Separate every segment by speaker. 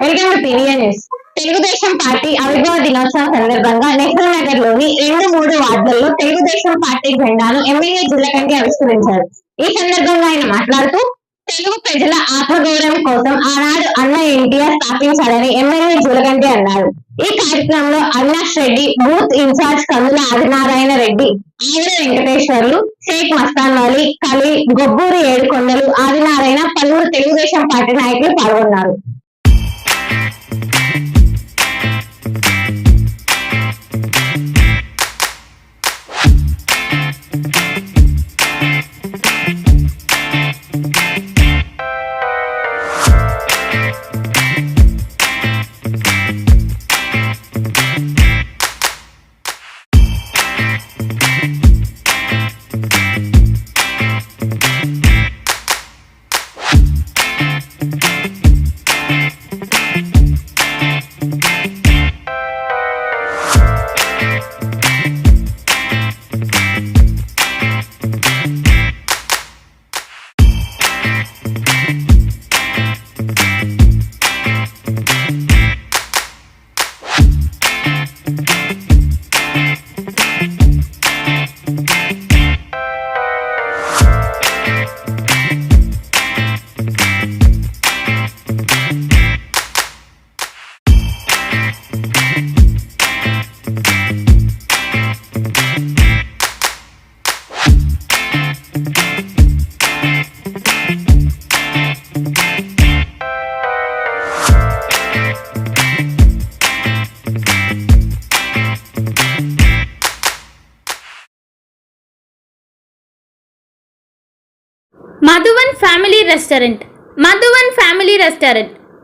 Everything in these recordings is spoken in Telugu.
Speaker 1: Welcome to news Telugudesam party ఆవిర్భావ దినోత్సవం సందర్భంగా నెహ్రూ నగర్లోని రెండు మూడు వార్డులలో తెలుగుదేశం పార్టీ జెండాను ఎమ్మెల్యే జిల్లకంటి ఆవిష్కరించారు. ఈ సందర్భంగా ఆయన మాట్లాడుతూ తెలుగు ప్రజల ఆత్మగౌరవం కోసం ఆనాడు అన్న ఎన్టీఆర్ స్థాపించాలని ఎమ్మెల్యే జులకంటి అన్నారు. ఈ కార్యక్రమంలో అవినాష్ రెడ్డి బూత్ ఇన్ఛార్జ్ కందుల ఆదినారాయణ రెడ్డి ఆవిడ వెంకటేశ్వర్లు షేక్ మస్తాన్ అలీ కలి గొబ్బూరి ఏడుకొండలు ఆదినారాయణ పలువురు తెలుగుదేశం పార్టీ నాయకులు పాల్గొన్నారు.
Speaker 2: Madhuvan family restaurant Madhuvan family restaurant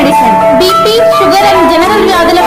Speaker 3: Medicine B P sugar and general വ്യാധുല